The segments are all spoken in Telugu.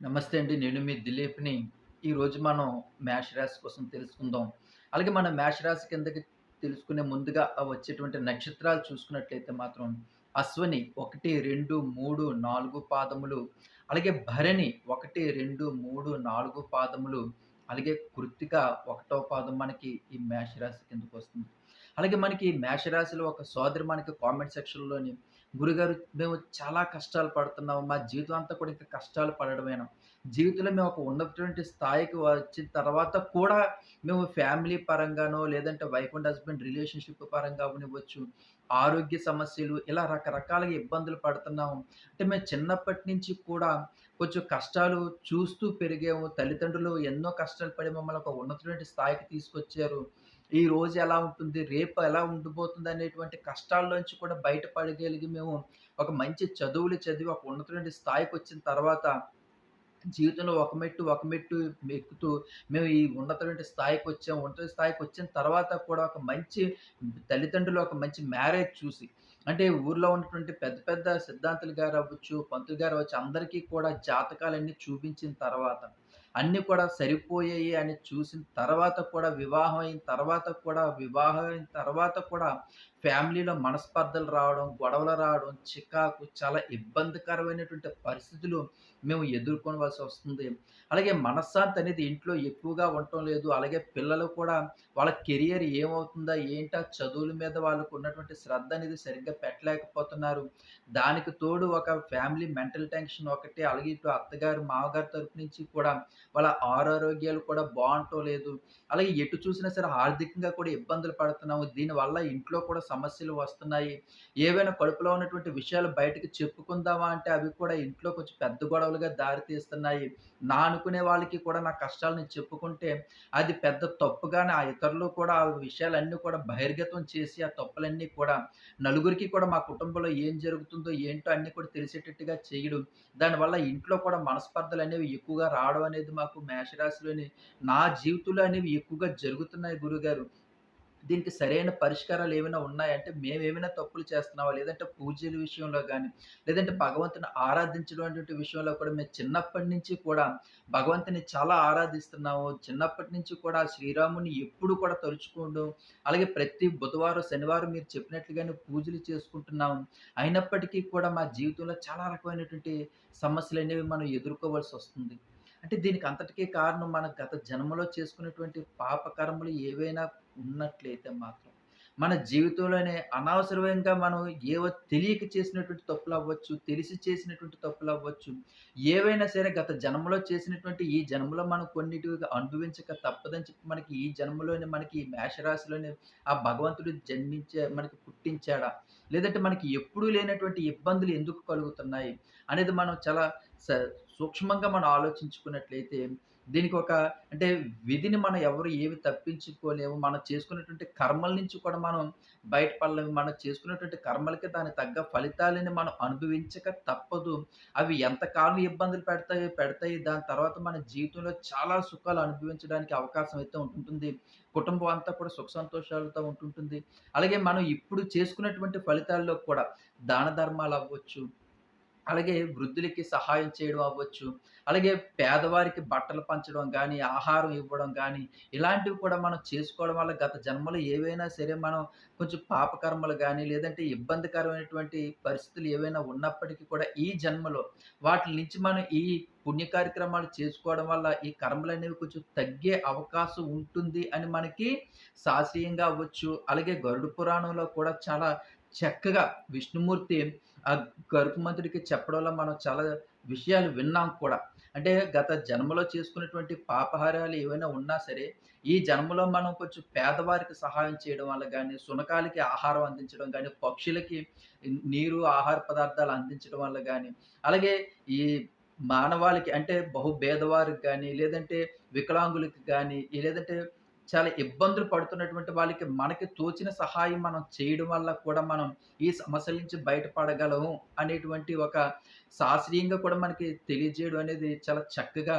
నమస్తే అండి. నేను మీ దిలీప్‌ని. ఈరోజు మనం మేష రాశి కోసం తెలుసుకుందాం. అలాగే మన మేష రాశి కిందకి తెలుసుకునే ముందుగా వచ్చేటువంటి నక్షత్రాలు చూసుకున్నట్లయితే మాత్రం అశ్వని ఒకటి రెండు మూడు నాలుగు పాదములు, అలాగే భరణి 1, 2, 3, 4 పాదములు, అలాగే కృత్తిక ఒకటో పాదం మనకి ఈ మేషరాశి కిందకు వస్తుంది అలాగే మనకి మేషరాశిలో ఒక సోదరి మనకి కామెంట్ సెక్షన్‌లోని గురుగారు మేము చాలా కష్టాలు పడుతున్నాము. మా జీవితం అంతా కూడా ఇంకా కష్టాలు పడడమేనా? జీవితంలో మేము ఒక ఉన్నటువంటి స్థాయికి వచ్చిన తర్వాత కూడా మేము ఫ్యామిలీ పరంగానో, లేదంటే వైఫ్ అండ్ హస్బెండ్ రిలేషన్‌షిప్ పరంగా ఉండవచ్చు ఆరోగ్య సమస్యలు ఇలా రకరకాలుగా ఇబ్బందులు పడుతున్నాము. అంటే మేము చిన్నప్పటి నుంచి కూడా కొంచెం కష్టాలు చూస్తూ పెరిగాము. తల్లిదండ్రులు ఎన్నో కష్టాలు పడి మమ్మల్ని ఒక ఉన్నతమైన స్థాయికి తీసుకొచ్చారు. ఈ రోజు ఎలా ఉంటుంది? రేపు ఎలా ఉండిపోతుంది అనేటువంటి కష్టాల్లోంచి కూడా బయటపడగలిగి మేము ఒక మంచి చదువులు చదివి ఒక ఉన్నతమైన స్థాయికొచ్చిన తర్వాత జీవితంలో ఒక మెట్టు, ఒక మెట్టు ఎక్కుతూ మేము ఈ ఉన్నతమైన స్థాయికొచ్చాం. ఉన్నత స్థాయికొచ్చిన తర్వాత కూడా ఒక మంచి తల్లిదండ్రులు ఒక మంచి మ్యారేజ్ చూసి అంటే ఊర్లో ఉన్నటువంటి పెద్ద పెద్ద సిద్ధాంతులు గారు అవ్వచ్చు, పంతులు గారు అవ్వచ్చు అందరికీ కూడా జాతకాలన్నీ చూపించిన తర్వాత అన్నీ కూడా సరిపోయాయి అని చూసిన తర్వాత కూడా వివాహం అయిన తర్వాత కూడా వివాహం అయిన తర్వాత కూడా ఫ్యామిలీలో మనస్పర్ధలు రావడం, గొడవలు రావడం, చికాకు చాలా ఇబ్బందికరమైనటువంటి పరిస్థితులు మేము ఎదుర్కొనవలసి వస్తుంది. అలాగే మనశ్శాంతి అనేది ఇంట్లో ఎక్కువగా ఉండటం లేదు. అలాగే పిల్లలు కూడా వాళ్ళ కెరియర్ ఏమవుతుందా? ఏంటా? చదువుల మీద వాళ్ళకు ఉన్నటువంటి శ్రద్ధ అనేది సరిగ్గా పెట్టలేకపోతున్నారు. దానికి తోడు ఒక ఫ్యామిలీ మెంటల్ టెన్షన్ ఒకటి, అలాగే ఇటు అత్తగారు, మామగారి తరపు నుంచి కూడా వాళ్ళ ఆరోగ్యాలు కూడా బాగుంటో లేదు. అలాగే ఎటు చూసినా సరే ఆర్థికంగా కూడా ఇబ్బందులు పడుతున్నాము. దీనివల్ల ఇంట్లో కూడా సమస్యలు వస్తున్నాయి. ఏవైనా కడుపులో ఉన్నటువంటి విషయాలు బయటకు చెప్పుకుందామా అంటే అవి కూడా ఇంట్లో కొంచెం పెద్ద గొడవలుగా దారితీస్తున్నాయి. నా అనుకునే వాళ్ళకి కూడా నా కష్టాలు నేను చెప్పుకుంటే అది పెద్ద తప్పుగానే ఆ ఇతరులు కూడా ఆ విషయాలన్నీ కూడా బహిర్గతం చేసి ఆ తప్పులన్నీ కూడా నలుగురికి కూడా మా కుటుంబంలో ఏం జరుగుతుందో ఏంటో అన్నీ కూడా తెలిసేటట్టుగా చేయడం. దానివల్ల ఇంట్లో కూడా మనస్పర్ధలు అనేవి ఎక్కువగా రావడం అనేది మాకు మేషరాశిలోని నా జీవితంలో అనేవి ఎక్కువగా జరుగుతున్నాయి గురుగారు. దీనికి సరైన పరిష్కారాలు ఏమైనా ఉన్నాయంటే మేమేమైనా తప్పులు చేస్తున్నావా లేదంటే పూజల విషయంలో కానీ లేదంటే భగవంతుని ఆరాధించడం అనేటువంటి విషయంలో కూడా మేము చిన్నప్పటి నుంచి కూడా భగవంతుని చాలా ఆరాధిస్తున్నాము. చిన్నప్పటి నుంచి కూడా శ్రీరాముని ఎప్పుడు కూడా తలుచుకోవడం, అలాగే ప్రతి బుధవారం, శనివారం మీరు చెప్పినట్లుగానే పూజలు చేసుకుంటున్నాము. అయినప్పటికీ కూడా మా జీవితంలో చాలా రకమైనటువంటి సమస్యలు అనేవి మనం ఎదుర్కోవాల్సి వస్తుంది అంటే దీనికి అంతటికే కారణం మన గత జన్మలో చేసుకున్నటువంటి పాపకర్మలు ఏవైనా ఉన్నట్లయితే మాత్రం, మన జీవితంలోనే అనవసరంగా మనం ఏవో తెలియక చేసినటువంటి తప్పులు అవ్వచ్చు తెలిసి చేసినటువంటి తప్పులు అవ్వచ్చు ఏవైనా సరే గత జన్మలో చేసినటువంటి ఈ జన్మలో మనం కొన్నిటి అనుభవించక తప్పదని చెప్పి మనకి ఈ జన్మలోనే మనకి ఈ మేషరాశిలోనే ఆ భగవంతుడు జన్మించే మనకి పుట్టించాడా? లేదంటే మనకి ఎప్పుడూ లేనటువంటి ఇబ్బందులు ఎందుకు కలుగుతున్నాయి? అనేది మనం చాలా స సూక్ష్మంగా మనం ఆలోచించుకున్నట్లయితే దీనికి ఒక అంటే విధిని మనం ఎవరు ఏవి తప్పించుకోలేము. మనం చేసుకున్నటువంటి కర్మల నుంచి కూడా మనం బయటపడలేము. మనం చేసుకున్నటువంటి కర్మలకి దాని తగ్గ ఫలితాలని మనం అనుభవించక తప్పదు. అవి ఎంతకాలం ఇబ్బందులు పెడతాయి పెడతాయి. దాని తర్వాత మన జీవితంలో చాలా సుఖాలు అనుభవించడానికి అవకాశం అయితే ఉంటుంటుంది. కుటుంబం అంతా కూడా సుఖ సంతోషాలతో ఉంటుంటుంది. అలాగే మనం ఇప్పుడు చేసుకున్నటువంటి ఫలితాల్లో కూడా దాన ధర్మాలు అవ్వచ్చు అలాగే వృద్ధులకి సహాయం చేయడం అవ్వచ్చు. అలాగే పేదవారికి బట్టలు పంచడం కానీ ఆహారం ఇవ్వడం కానీ ఇలాంటివి కూడా మనం చేసుకోవడం వల్ల గత జన్మలో ఏవైనా సరే మనం కొంచెం పాపకర్మలు కానీ లేదంటే ఇబ్బందికరమైనటువంటి పరిస్థితులు ఏవైనా ఉన్నప్పటికీ కూడా ఈ జన్మలో వాటి నుంచి మనం ఈ పుణ్య కార్యక్రమాలు చేసుకోవడం వల్ల ఈ కర్మలు అనేవి కొంచెం తగ్గే అవకాశం ఉంటుంది అని మనకి శాస్త్రీయంగా అవ్వచ్చు. అలాగే గరుడు పురాణంలో కూడా చాలా చక్కగా విష్ణుమూర్తి ఆ గరుత్మంతుడికి చెప్పడంలో మనం చాలా విషయాలు విన్నాం కూడా. అంటే గత జన్మలో చేసుకున్నటువంటి పాపహారాలు ఏవైనా ఉన్నా సరే, ఈ జన్మలో మనం కొంచెం పేదవారికి సహాయం చేయడం వల్ల కానీ సునకాలకి ఆహారం అందించడం కానీ పక్షులకి నీరు, ఆహార పదార్థాలు అందించడం వల్ల కానీ అలాగే ఈ మానవాళికి అంటే బహు కానీ లేదంటే వికలాంగులకి కానీ లేదంటే చాలా ఇబ్బందులు పడుతున్నటువంటి వాళ్ళకి మనకి తోచిన సహాయం మనం చేయడం వల్ల కూడా మనం ఈ సమస్యల నుంచి బయటపడగలము అనేటువంటి ఒక శాస్త్రీయంగా కూడా మనకి తెలియజేయడం అనేది చాలా చక్కగా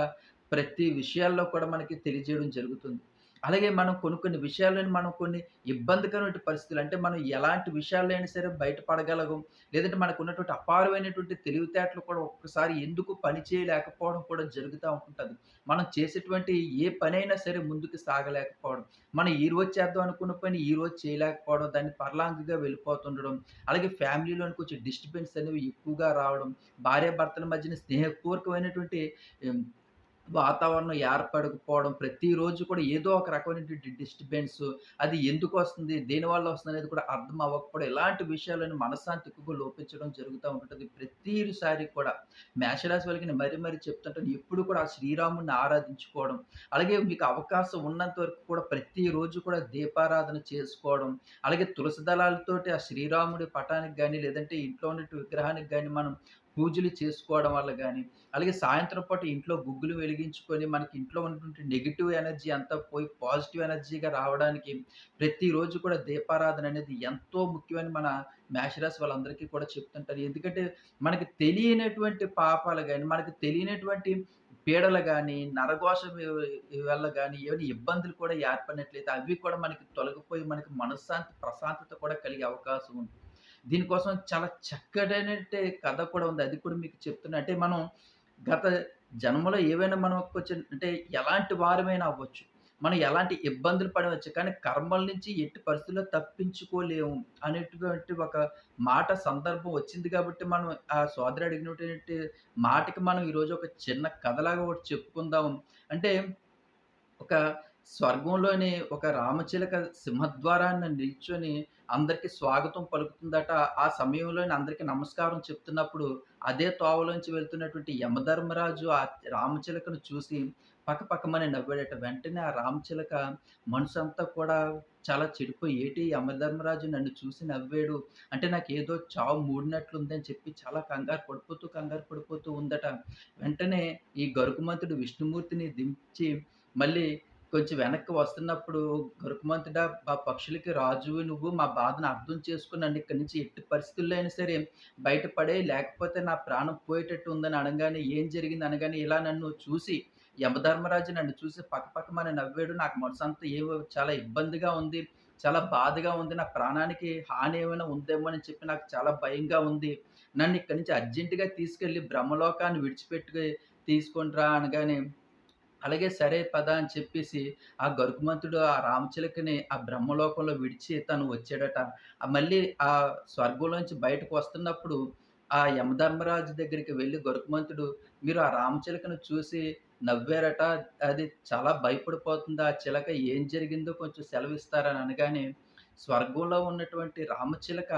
ప్రతి విషయాల్లో కూడా మనకి తెలియజేయడం జరుగుతుంది. అలాగే మనం కొన్ని కొన్ని విషయాలను మనం కొన్ని ఇబ్బందికరమైన పరిస్థితులు అంటే మనం ఎలాంటి విషయాలైనా సరే బయటపడగలగం. లేదంటే మనకున్నటువంటి అపారమైనటువంటి తెలివితేటలు కూడా ఒక్కసారి ఎందుకు పని చేయలేకపోవడం కూడా జరుగుతూ ఉంటుంది మనం చేసేటువంటి ఏ పనైనా సరే ముందుకు సాగలేకపోవడం. మనం ఈ రోజు చేద్దాం అనుకున్న పని ఈ రోజు చేయలేకపోవడం, దాన్ని పర్లాంగుగా వెళ్ళిపోతుండడం. అలాగే ఫ్యామిలీలోని కొంచెం డిస్టర్బెన్స్ అనేవి ఎక్కువగా రావడం. భార్యాభర్తల మధ్యన స్నేహపూర్వకమైనటువంటి వాతావరణం ఏర్పడకపోవడం, ప్రతిరోజు కూడా ఏదో ఒక రకమైనటువంటి డిస్టర్బెన్స్ అది ఎందుకు వస్తుంది దేనివల్ల వస్తుందనేది కూడా అర్థం అవ్వకపోవడం, ఇలాంటి విషయాలను మనశ్శాంతి ఎక్కువగా లోపించడం జరుగుతూ ఉంటుంది ప్రతిసారి కూడా మేషరాశి వాళ్ళకి మరీ మరీ చెప్తుంటాను. ఎప్పుడు కూడా ఆ శ్రీరాముడిని ఆరాధించుకోవడం, అలాగే మీకు అవకాశం ఉన్నంత వరకు కూడా ప్రతిరోజు కూడా దీపారాధన చేసుకోవడం, అలాగే తులసి దళాలతోటి ఆ శ్రీరాముడి పటానికి కానీ లేదంటే ఇంట్లో ఉన్న విగ్రహానికి కానీ మనం పూజలు చేసుకోవడం వల్ల కానీ అలాగే సాయంత్రం పూట ఇంట్లో గుగ్గులు వెలిగించుకొని మనకి ఇంట్లో ఉన్నటువంటి నెగిటివ్ ఎనర్జీ అంతా పోయి పాజిటివ్ ఎనర్జీగా రావడానికి ప్రతిరోజు కూడా దీపారాధన అనేది ఎంతో ముఖ్యమని మన మేషరాశి వాళ్ళందరికీ కూడా చెప్తుంటారు. ఎందుకంటే మనకి తెలియనటువంటి పాపాలు కానీ మనకి తెలియనటువంటి పీడలు కానీ నరఘోష వల్ల కానీ ఏమైనా ఇబ్బందులు కూడా ఏర్పడినట్లయితే అవి కూడా మనకి తొలగిపోయి మనకి మనశ్శాంతి, ప్రశాంతత కూడా కలిగే అవకాశం ఉంది. దీనికోసం చాలా చక్కటైనటి కథ కూడా ఉంది. అది కూడా మీకు చెప్తున్నా. అంటే మనం గత జన్మలో ఏవైనా మనం కొంచెం అంటే ఎలాంటి వారమైనా అవ్వచ్చు. మనం ఎలాంటి ఇబ్బందులు పడవచ్చు. కానీ కర్మల నుంచి ఎట్టి పరిస్థితుల్లో తప్పించుకోలేము అనేటువంటి ఒక మాట సందర్భం వచ్చింది కాబట్టి మనం ఆ సోదరి అడిగినటువంటి మాటకి మనం ఈరోజు ఒక చిన్న కథలాగా ఒకటి చెప్పుకుందాం. అంటే ఒక స్వర్గంలోని ఒక రామచిలక సింహద్వారాన్ని నిల్చొని అందరికీ స్వాగతం పలుకుతుందట. ఆ సమయంలోనే అందరికీ నమస్కారం చెప్తున్నప్పుడు, అదే తోవలోంచి వెళ్తున్నటువంటి యమధర్మరాజు ఆ రామచిలకను చూసి పక్కపక్కమని నవ్వాడట. వెంటనే ఆ రామచిలక మనసంతా కూడా చాలా చెడిపోయి, "ఏటి యమధర్మరాజు నన్ను చూసి నవ్వాడు. అంటే నాకు ఏదో చావు మూడినట్లుందని" చెప్పి చాలా కంగారు పడిపోతూ, కంగారు పడిపోతూ ఉందట. వెంటనే ఈ గరుకుమంతుడు విష్ణుమూర్తిని దించి మళ్ళీ కొంచెం వెనక్కి వస్తున్నప్పుడు గరుత్మంతుడా మా పక్షులకి రాజు నువ్వు మా బాధను అర్థం చేసుకున్నాను ఇక్కడి నుంచి ఎట్టి పరిస్థితుల్లో అయినా సరే బయటపడే లేకపోతే నా ప్రాణం పోయేటట్టు ఉందని అనగానే ఏం జరిగింది అనగానే ఇలా నన్ను చూసి యమధర్మరాజు నన్ను చూసి పక్కపక్కమని నవ్వాడు. నాకు మనసంతా ఏవో చాలా ఇబ్బందిగా ఉంది చాలా బాధగా ఉంది నా ప్రాణానికి హాని ఏమైనా ఉందేమో అని చెప్పి నాకు చాలా భయంగా ఉంది. నన్ను ఇక్కడి నుంచి అర్జెంటుగా తీసుకెళ్ళి బ్రహ్మలోకాన్ని విడిచిపెట్టి తీసుకొని అనగానే అలాగే సరే పద అని చెప్పేసి ఆ గరుకుమంతుడు ఆ రామచిలకని ఆ బ్రహ్మలోకంలో విడిచి తను వచ్చాడట. మళ్ళీ ఆ స్వర్గంలోంచి బయటకు వస్తున్నప్పుడు ఆ యమధర్మరాజు దగ్గరికి వెళ్ళి గరుకుమంతుడు మీరు ఆ రామచిలకను చూసి నవ్వారట. అది చాలా భయపడిపోతుంది. ఆ చిలక ఏం జరిగిందో కొంచెం సెలవిస్తారని అనగానే స్వర్గంలో ఉన్నటువంటి రామచిలక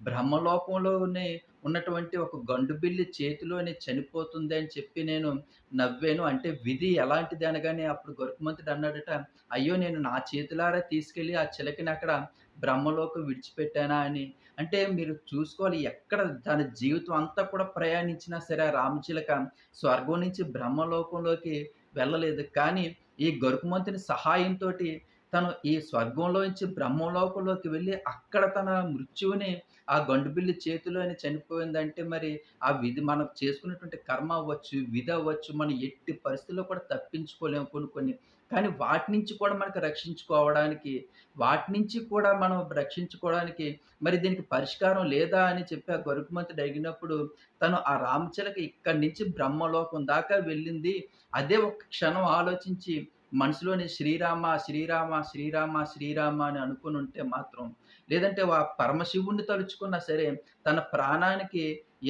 బ్రహ్మలోకంలోనే ఉన్నటువంటి ఒక గండుబిల్లి చేతిలోనే చనిపోతుంది అని చెప్పి నేను నవ్వాను. అంటే విధి ఎలాంటిది అనగానే అప్పుడు గరుత్మంతుడు అన్నాడట, "అయ్యో! నేను నా చేతులారా తీసుకెళ్ళి ఆ చిలకని అక్కడ బ్రహ్మలోకం విడిచిపెట్టానా" అని. అంటే మీరు చూసుకోవాలి ఎక్కడ తన జీవితం అంతా కూడా ప్రయాణించినా సరే రామచిలక స్వర్గం నుంచి బ్రహ్మలోకంలోకి వెళ్ళలేదు. కానీ ఈ గరుకుమంతుని సహాయంతోటి తను ఈ స్వర్గంలోంచి బ్రహ్మలోకంలోకి వెళ్ళి అక్కడ తన మృత్యువుని ఆ గండుబిల్లి చేతిలోనే చనిపోయిందంటే మరి ఆ విధి మనం చేసుకున్నటువంటి కర్మ అవ్వచ్చు, విధి అవ్వచ్చు, మనం ఎట్టి పరిస్థితుల్లో కూడా తప్పించుకోలేము కొన్ని కొన్ని. కానీ వాటి నుంచి కూడా మనకు రక్షించుకోవడానికి, వాటి నుంచి కూడా మనం రక్షించుకోవడానికి మరి దీనికి పరిష్కారం లేదా అని చెప్పి ఆ గరుత్మంతుడు అడిగినప్పుడు తను ఆ రామచిలక ఇక్కడి నుంచి బ్రహ్మలోకం దాకా వెళ్ళింది. అదే ఒక క్షణం ఆలోచించి మనసులోని శ్రీరామ, శ్రీరామ, శ్రీరామ, శ్రీరామ అని అనుకునుంటే మాత్రం లేదంటే ఆ పరమశివుడిని తలుచుకున్నా సరే, తన ప్రాణానికి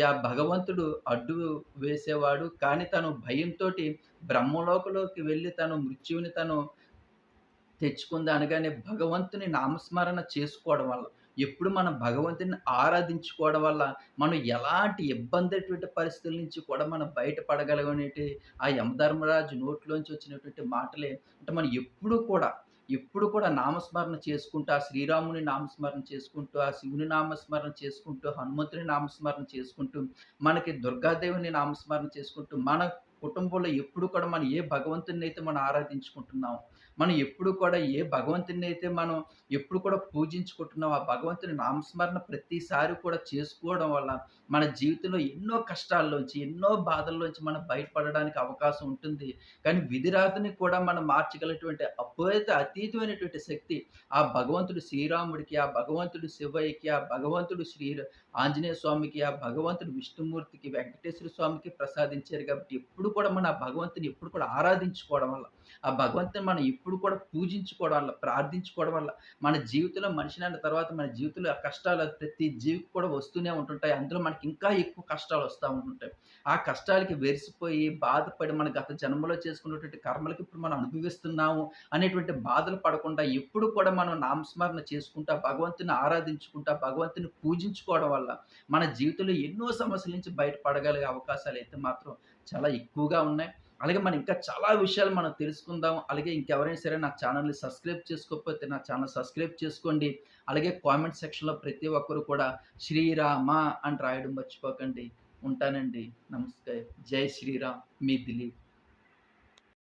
ఆ భగవంతుడు అడ్డు వేసేవాడు. కానీ తను భయంతో బ్రహ్మలోకలోకి వెళ్ళి తను మృత్యువుని తను తెచ్చుకుంది అనగానే భగవంతుని నామస్మరణ చేసుకోవడం వల్ల, ఎప్పుడు మనం భగవంతుని ఆరాధించుకోవడం వల్ల, మనం ఎలాంటి ఇబ్బందైనటువంటి పరిస్థితుల నుంచి కూడా మనం బయటపడగలగనేటి ఆ యమధర్మరాజు నోట్లోంచి వచ్చినటువంటి మాటలే. అంటే మనం ఎప్పుడూ కూడా, ఎప్పుడు కూడా నామస్మరణ చేసుకుంటూ, ఆ శ్రీరాముని నామస్మరణ చేసుకుంటూ, ఆ శివుని నామస్మరణ చేసుకుంటూ, హనుమంతుని నామస్మరణ చేసుకుంటూ, మనకి దుర్గాదేవిని నామస్మరణ చేసుకుంటూ, మన కుటుంబంలో ఎప్పుడు కూడా మనం ఏ భగవంతుని అయితే మనం ఆరాధించుకుంటున్నామో, మనం ఎప్పుడు కూడా ఏ భగవంతుని అయితే మనం ఎప్పుడు కూడా పూజించుకుంటున్నామో, ఆ భగవంతుని నామస్మరణ ప్రతిసారి కూడా చేసుకోవడం వల్ల మన జీవితంలో ఎన్నో కష్టాల్లోంచి, ఎన్నో బాధల్లోంచి మనం బయటపడడానికి అవకాశం ఉంటుంది. కానీ విధిరాతిని కూడా మనం మార్చగలటువంటి అపోయిత అతీతమైనటువంటి శక్తి ఆ భగవంతుడు శ్రీరాముడికి, ఆ భగవంతుడు శివయ్యకి, ఆ భగవంతుడు శ్రీ ఆంజనేయ స్వామికి, ఆ భగవంతుడు విష్ణుమూర్తికి, వెంకటేశ్వర స్వామికి ప్రసాదించారు కాబట్టి ఎప్పుడు కూడా మన భగవంతుని ఎప్పుడు కూడా ఆరాధించుకోవడం వల్ల, ఆ భగవంతుని మనం ఎప్పుడు కూడా పూజించుకోవడం వల్ల, ప్రార్థించుకోవడం వల్ల మన జీవితంలో మనిషినన్న తర్వాత మన జీవితంలో ఆ కష్టాలు ప్రతి జీవికి కూడా వస్తూనే ఉంటుంటాయి. అందులో మనకి ఇంకా ఎక్కువ కష్టాలు వస్తూ ఉంటుంటాయి. ఆ కష్టాలకి వెరిసిపోయి, బాధపడి మన గత జన్మలో చేసుకున్నటువంటి కర్మలకి ఇప్పుడు మనం అనుభవిస్తున్నాము అనేటువంటి బాధలు పడకుండా ఎప్పుడు కూడా మనం నామస్మరణ చేసుకుంటా, భగవంతుని ఆరాధించుకుంటా, భగవంతుని పూజించుకోవడం వల్ల మన జీవితంలో ఎన్నో సమస్యల నుంచి బయటపడగలిగే అవకాశాలు అయితే మాత్రం చాలా ఎక్కువగా ఉన్నాయి. అలాగే మనం ఇంకా చాలా విషయాలు మనం తెలుసుకుందాం. అలాగే ఇంకెవరైనా సరే నా ఛానల్ని సబ్స్క్రైబ్ చేసుకోకపోతే నా ఛానల్ సబ్స్క్రైబ్ చేసుకోండి. అలాగే కామెంట్ సెక్షన్‌లో ప్రతి ఒక్కరు కూడా శ్రీరామ అని రాయడం మర్చిపోకండి. ఉంటానండి. నమస్తే. జై శ్రీరామ్. మీ దిలీప్.